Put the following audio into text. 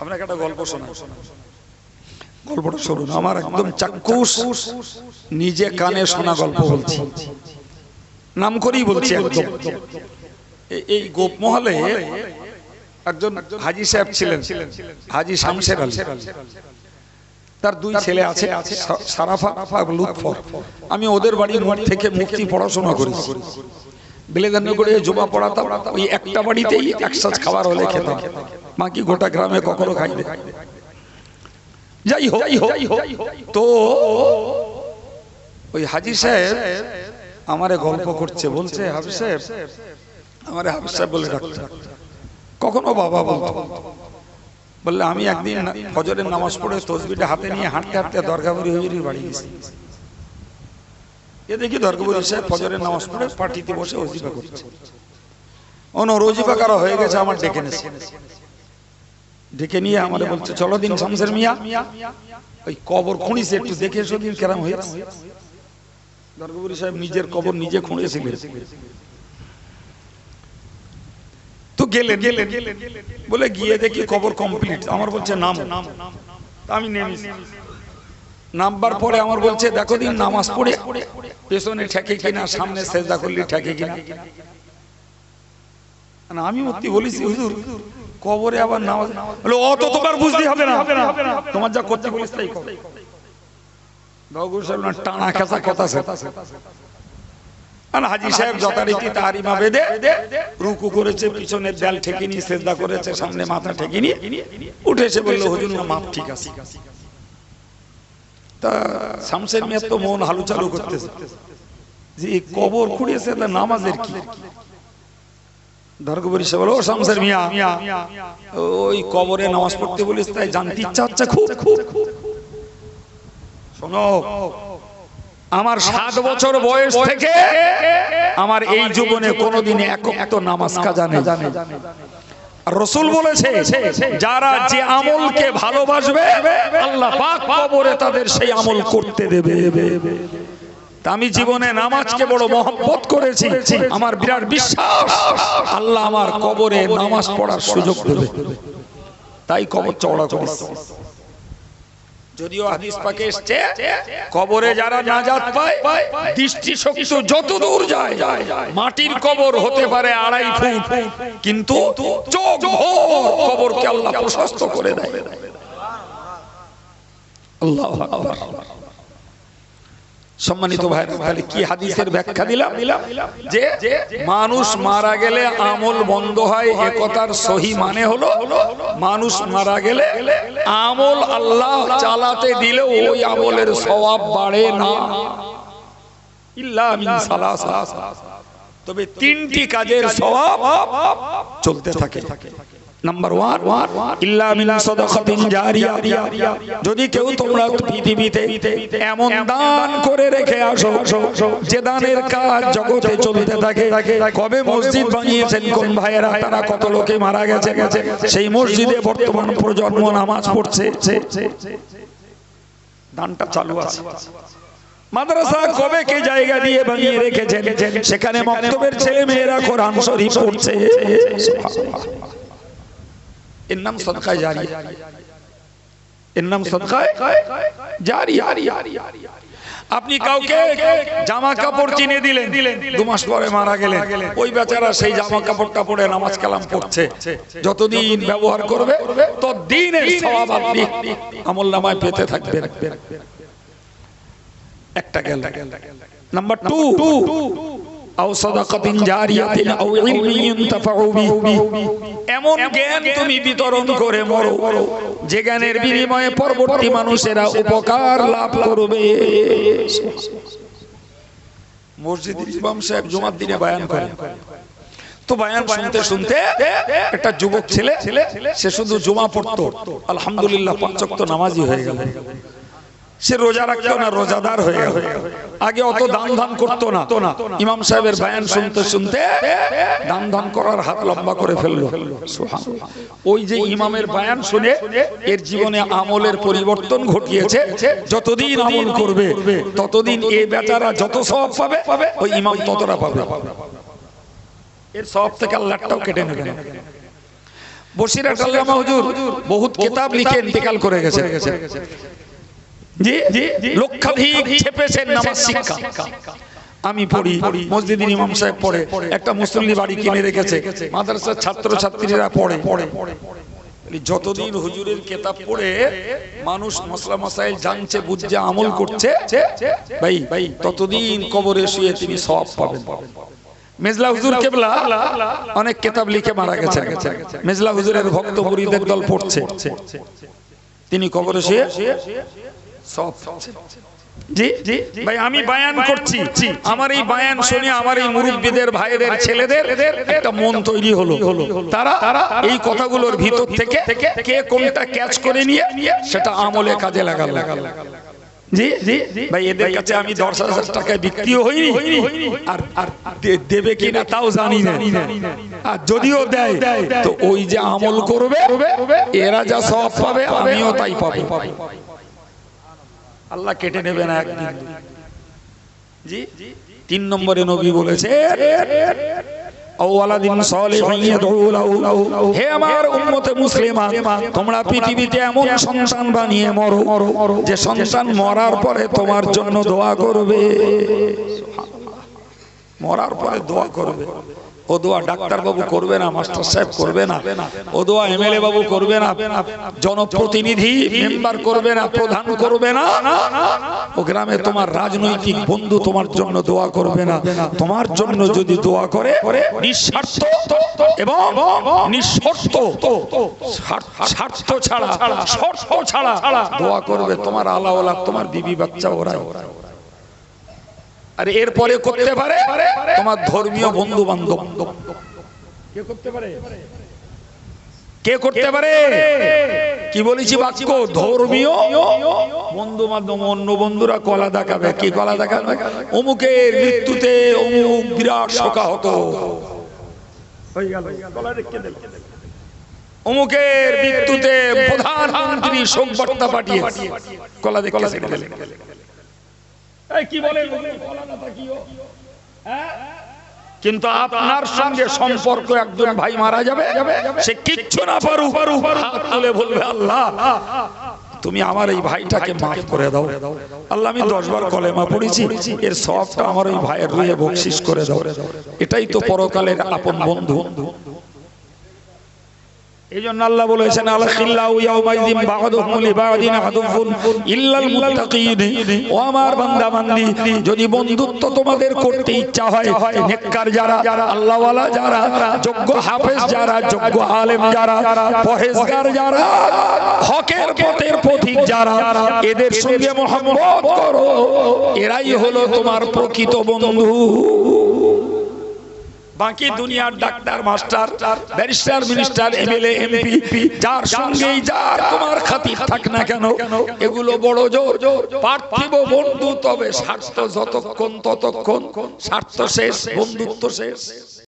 আপনাকে একটা গল্প শোনা গল্পটা শুনুন আমার একদম চাক্ষুষ নিজে কানে শোনা গল্প বলছি। নাম করেই বলছি একদম। এই গোপমহলে একজন হাজি সাহেব ছিলেন হাজি আলী। তার দুই ছেলে আছে সারাফা লুৎফর। আমি ওদের বাড়ির মোড় থেকে মুক্তি পড়াশোনা করেছি। বেলেদান্য করে জমা পড়াতাম ওই একটা বাড়িতেই একসাথ খাবার হলে খেতাম। বাকি গোটা গ্রামে কখনো খাইবে? যাই হোক তো ওই হাজি সাহেব আমারে গল্প করছে বলছে হাফিজ সাহেব আমারে হাফিজ সাহেব বলে ডাকছে। কখনো বাবা বলতো। বললে আমি একদিন ফজরের নামাজ পড়ে তসবিটা হাতে নিয়ে হাঁটতে হাঁটতে দরগাবুরি হুজুরির বাড়ি গেছি। এ দেখি দরগাবুরি সাহেব ফজরের নামাজ পড়ে পার্টিতে বসে ওজিফা করছে। অন রোজিফা কারা হয়ে গেছে আমার ডেকে নেছে। ডেকে নিয়ে আমাদের বলছে চলো দিন শামসের মিয়া। ওই কবর খুঁড়িছে একটু দেখে এসো দিন কেরাম হয়েছে। দরগাবুরি সাহেব নিজের কবর নিজে খুঁড়েছিলেন। তো গেলে গেলে বলে গিয়ে দেখি কবর কমপ্লিট। আমার বলছে নাম। আমি নেমেছি নামবার পরে আমার বলছে দেখো দিন নামাজ পড়ে পেছনে ঠেকে কিনা সামনে সেজদা করলি ঠেকে কিনা। আমি মূর্তি বলেছি হুজুর কবরে আবার নামাজ বলে অত তোমার বুঝতে হবে না। তোমার যা করতে বলিস তাই কর। দগুর সাহেব না টানা খেসা কথা আর হাজি সাহেব যথারীতি তারিমা বেঁধে রুকু করেছে পিছনের দেয়াল ঠেকে নিয়ে সেজদা করেছে সামনে মাথা ঠেকে নিয়ে উঠে এসে বলল হুজুর না মাপ ঠিক আছে। তা শামসের মেয়ের তো মন হালু চালু করতেছে। যে কবর খুঁড়িয়েছে তা নামাজের কি? নামাজ পড়তে তাই জানতে আমার সাত বছর বয়স থেকে আমার এই জীবনে কোনোদিন একক নামাজ কাজা নেই। আর রসুল বলেছে, যারা যে আমলকে ভালোবাসবে, আল্লাহ পাক কবরে তাদের সেই আমল করতে দেবে। আমি জীবনে নামাজকে বড় মহব্বত করেছি। আমার বিরাট বিশ্বাস আল্লাহ আমার কবরে নামাজ পড়ার সুযোগ দেবে। তাই কবর চওড়া করেছি। যদিও হাদিস পাকে এসছে কবরে যারা নাজাত পায় দৃষ্টি শক্তি যত দূর যায় মাটির কবর হতে পারে আড়াই ফুট কিন্তু চোখ ভোর কবরকে আল্লাহ প্রশস্ত করে দেয়। আল্লাহ সম্মানিত ভাই তাহলে কি হাদিসের ব্যাখ্যা দিলাম? যে মানুষ মারা গেলে আমল বন্ধ হয় এ কথার সহি মানে হলো মানুষ মারা গেলে আমল আল্লাহ চালাতে দিলে ওই আমলের স্বভাব বাড়ে না। ইল্লা সালা সালাসা। তবে তিনটি কাজের সওয়াব চলতে থাকে। নাম্বার ওয়ান যদি কেউ তোমরা পৃথিবীতে এমন দান করে রেখে আসো যে দানের কাজ জগতে চলতে থাকে। কবে মসজিদ বানিয়েছেন কোন ভাইয়েরা? তারা কত লোকে মারা গেছে গেছে। সেই মসজিদে বর্তমান প্রজন্ম নামাজ পড়ছে। দানটা চালু আছে। মাদ্রাসা কবে কে জায়গা দিয়ে বানিয়ে রেখেছেন? সেখানে মক্তবের ছেলে মেয়েরা কোরআন শরীফ পড়ছে। এর নাম সদকায় জারি। এর নাম সদকায় জারি। আপনি কাউকে জামা কাপড় কিনে দিলেন দু মাস পরে মারা গেলেন। ওই বেচারা সেই জামা কাপড়টা পরে নামাজ কালাম পড়ছে। যতদিন ব্যবহার করবে ততদিনের সওয়াব আপনি আমল নামায় পেতে থাকবেন। একটা গেল। নাম্বার টু আও সাদাকাতিন জারিয়াতিন আও ইলমিন ইনতাফাউ বিহি। এমন জ্ঞান তুমি বিতরণ করে মরো। যে জ্ঞানের বিনিময়ে পরবর্তী মানুষেরা উপকার লাভ করবে। মসজিদের ইমাম সাহেব জুমার দিনে বায়ান করেন। তো বায়ান শুনতে শুনতে একটা যুবক ছেলে সে শুধু জুমা পড়তো। আলহামদুলিল্লাহ পাঁচক নামাজি হয়ে গেল। সে রোজা রাখতো না রোজাদার হয়ে গেল। আগে অত দান ধান করতো না। ইমাম সাহেবের বায়ান শুনতে শুনতে দান ধান করার হাত লম্বা করে ফেলল। ওই যে ইমামের বায়ান শুনে এর জীবনে আমলের পরিবর্তন ঘটিয়েছে। যতদিন আমল করবে ততদিন এ বেচারা যত সব পাবে ওই ইমাম ততটা পাবে। এর সব থেকে আল্লাহটাও কেটে নেবে। বসিরাট আল্লামা হুজুর বহুত কিতাব লিখে ইন্তেকাল করে গেছে। জি জি লক্ষাধিক ছেপেছেন নামাজ শিক্ষা। আমি পড়ি মসজিদের ইমাম সাহেব পড়ে। একটা মুসল্লি বাড়ি কিনে রেখেছে। মাদ্রাসার ছাত্র ছাত্রীরা পড়ে। পড়ে যতদিন হুজুরের কেতাব পড়ে মানুষ মশলা মশাইল জানছে বুঝছে আমল করছে ভাই ভাই ততদিন কবরে শুয়ে তিনি সব পাবেন। মেজলা হুজুর কেবলা অনেক কেতাব লিখে মারা গেছে মেজলা হুজুরের ভক্ত মুরিদের দল পড়ছে। তিনি কবরে শুয়ে সব। জি জি ভাই আমি বায়ান করছি। আমার এই বায়ান শুনে আমার এই মুরব্বীদের ভাইদের ছেলেদের একটা মন তৈরি হলো। তারা তারা এই কথাগুলোর ভিতর থেকে কে কোনটা ক্যাচ করে নিয়ে সেটা আমলে কাজে লাগাল। লাগাল। জি জি ভাই এদের কাছে আমি দশ হাজার টাকায় বিক্রিও হইনি আর আর দেবে কিনা তাও জানি না। আর যদিও দেয় তো ওই যে আমল করবে এরা যা সব পাবে আমিও তাই পাবো। আল্লাহ কেটে নেবে না একদিন। জি? তিন নম্বরে নবী বলেছে হে আমার উম্মতে মুসলিমা তোমরা পৃথিবীতে এমন সন্তান বানিয়ে মরো যে সন্তান মরার পরে তোমার জন্য দোয়া করবে। মরার পরে দোয়া করবে। ও দোয়া ডাক্তার বাবু করবে না, মাস্টার সাহেব করবে না, ও দোয়া এমএলএ বাবু করবে না, জনপ্রতিনিধি মেম্বার করবে না, প্রধান করবে না, ও গ্রামে তোমার রাজনৈতিক বন্ধু তোমার জন্য দোয়া করবে না, তোমার জন্য যদি দোয়া করে, নিঃস্বার্থ এবং নিঃশর্ত, স্বার্থ- ছাড়া ছাড়া দোয়া করবে তোমার আলাওয়ালা, তোমার বিবি বাচ্চা ওরা ওরা আর এরপরে করতে পারে তোমার ধর্মীয় বন্ধু বান্ধব কে করতে পারে? কে করতে পারে? কি বলেছি বাক্য? ধর্মীয় বন্ধু বান্ধব অন্য বন্ধুরা কলা দেখাবে কি কলা দেখাবে? অমুকের মৃত্যুতে অমুক বিরাট কলা রেখে দেবে। অমুকের মৃত্যুতে প্রধানমন্ত্রী শোক বার্তা পাঠিয়ে কলা দেখে। এই কি বলে হ্যাঁ? কিন্তু আপনার সঙ্গে সম্পর্ক একজন ভাই মারা যাবে? সে কিচ্ছু না পারু পারু হাত তুলে বলবে আল্লাহ তুমি আমার এই ভাইটাকে মাফ করে দাও। আল্লাহ আমি দশ বার কলেমা পড়েছি। এর সবটা আমার ওই ভাইয়ের রুয়ে বকশিস করে দাও। এটাই তো পরকালের আপন বন্ধু। এই জন্য আল্লাহ বলেছেন আলখিল্লাহু ইয়াউমাইযিন বা'দুহুম লিবা'দিন ইল্লাল মুত্তাকিন। ও আমার বান্দা বান্দি যদি বন্ধুত্ব তোমাদের করতে ইচ্ছা হয়, নেককার যারা, আল্লাহওয়ালা যারা, যোগ্য হাফেজ যারা, যোগ্য আলেম যারা, পরহেজগার যারা, হকের পথের পথিক যারা, এদের সঙ্গে মোহাম্মত করো, এরাই হলো তোমার প্রকৃত বন্ধু। বাকি দুনিয়ার doctor master barrister minister MLA MP যার সঙ্গেই যার তোমার খাতির থাক না কেন? এগুলো বড় জোর। পার্থিব বন্ধু তবে স্বার্থ যতক্ষণ ততক্ষণ। স্বার্থ শেষ। বন্ধুত্ব শেষ।